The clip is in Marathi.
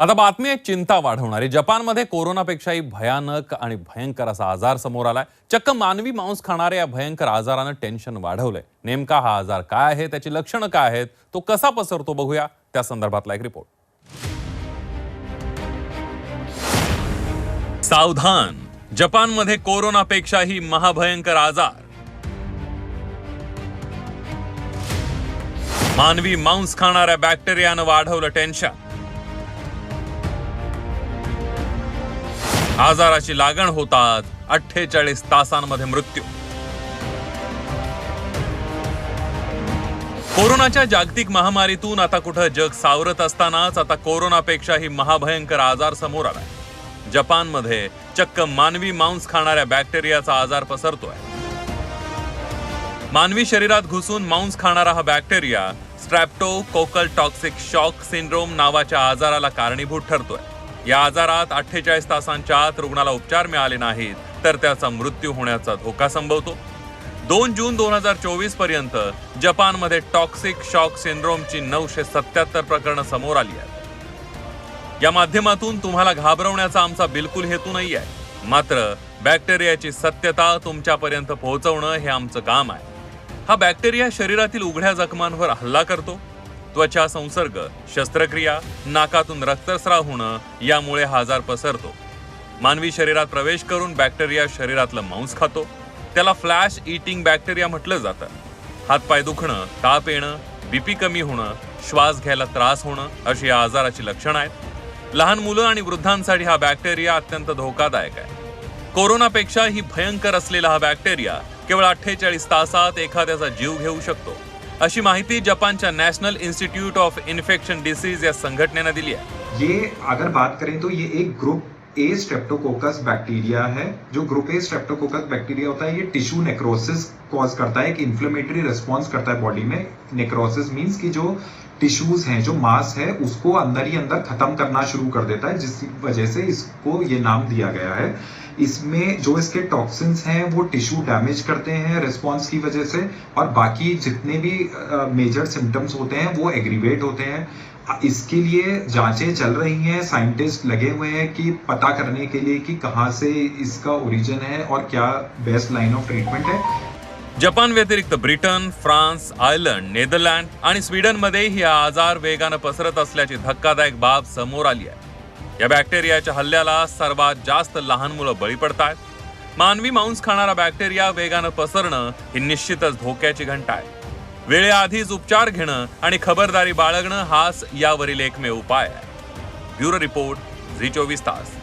आता बातमी एक चिंता वाढवणारी. जपानमध्ये कोरोनापेक्षाही भयानक आणि भयंकर असा आजार समोर आलाय. चक्क मानवी मांस खाणाऱ्या या भयंकर आजारानं टेन्शन वाढवलंय. नेमका हा आजार काय आहे त्याची लक्षणं काय आहेत तो कसा पसरतो बघूया. त्या संदर्भातला एक रिपोर्ट सावधान. जपानमध्ये कोरोनापेक्षाही महाभयंकर आजार. मानवी मांस खाणाऱ्या बॅक्टेरियानं वाढवलं टेन्शन आजाराची लागण होतात. अठ्ठेचाळीस तासांमध्ये मृत्यू. कोरोनाच्या जागतिक महामारीतून आता कुठं जग सावरत असतानाच आता कोरोनापेक्षाही महाभयंकर आजार समोर आलाय. जपानमध्ये चक्क मानवी मांस खाणाऱ्या बॅक्टेरियाचा आजार पसरतोय. मानवी शरीरात घुसून मांस खाणारा हा bacteria streptococcal toxic shock syndrome नावाच्या आजाराला कारणीभूत ठरतोय. या आजारात अठ्ठेचाळीस तासांच्या आत रुग्णाला उपचार मिळाले नाहीत तर त्याचा मृत्यू होण्याचा धोका संभवतो. दोन जून दोन हजार चोवीसपर्यंत जपानमध्ये टॉक्सिक शॉक सिंड्रोमची नऊशे सत्याहत्तर प्रकरणं समोर आली आहेत. या माध्यमातून तुम्हाला घाबरवण्याचा आमचा बिलकुल हेतू नाही आहे. मात्र बॅक्टेरियाची सत्यता तुमच्यापर्यंत पोहोचवणं हे आमचं काम आहे. हा बॅक्टेरिया शरीरातील उघड्या जखमांवर हल्ला करतो. त्वचा संसर्ग शस्त्रक्रिया नाकातून रक्तस्राव होणं यामुळे हा आजार पसरतो. मानवी शरीरात प्रवेश करून बॅक्टेरिया शरीरातलं मांस खातो. त्याला फ्लॅश इटिंग बॅक्टेरिया म्हटलं जातं. हातपाय दुखणं ताप येणं बीपी कमी होणं श्वास घ्यायला त्रास होणं अशी या आजाराची लक्षणं आहेत. लहान मुलं आणि वृद्धांसाठी हा बॅक्टेरिया अत्यंत धोकादायक आहे. कोरोनापेक्षा ही भयंकर असलेला हा बॅक्टेरिया केवळ अठ्ठेचाळीस तासात एखाद्याचा जीव घेऊ शकतो. अशी माहिती जपानच्या national institute of infection disease या संघटनेनं दिली आहे. ये अगर बात करें तो ये एक ग्रुप ए स्ट्रेप्टोकोकस बैक्टीरिया है, जो ग्रुप ए स्ट्रेप्टोकोकस बैक्टीरिया होता है, ये टिश्यू नेक्रोसिस कॉज करता है, एक इन्फ्लेमेटरी रिस्पॉन्स करता है बॉडी में. नेक्रोसिस मीन्स की जो टिश्यूज हैं, जो मांस है, उसको अंदर ही अंदर खत्म करना शुरू कर देता है, जिस वजह से इसको ये नाम दिया गया है। इसमें जो इसके टॉक्सिन्स हैं, वो टिश्यू डैमेज करते हैं रिस्पॉन्स की वजह से, और बाकी जितने भी मेजर सिम्टम्स होते हैं, वो एग्रीवेट होते हैं। इसके लिए जांचें चल रही हैं साइंटिस्ट लगे हुए हैं कि पता करने के लिए कि कहाँ से इसका ओरिजिन है और क्या बेस्ट लाइन ऑफ़ ट्रीटमेंट है। जपान व्यतिरिक्त ब्रिटन फ्रान्स आयर्लंड नेदरलँड आणि स्वीडनमध्येही हा आजार वेगानं पसरत असल्याची धक्कादायक बाब समोर आली आहे. या बॅक्टेरियाच्या हल्ल्याला सर्वात जास्त लहान मुलं बळी पडतायत. मानवी मांस खाणारा बॅक्टेरिया वेगानं पसरणं ही निश्चितच धोक्याची घंटा आहे वेळेआधीच उपचार घेणं आणि खबरदारी बाळगणं हाच यावरील एकमेव उपाय आहे. ब्युरो रिपोर्ट झी चोवीस तास.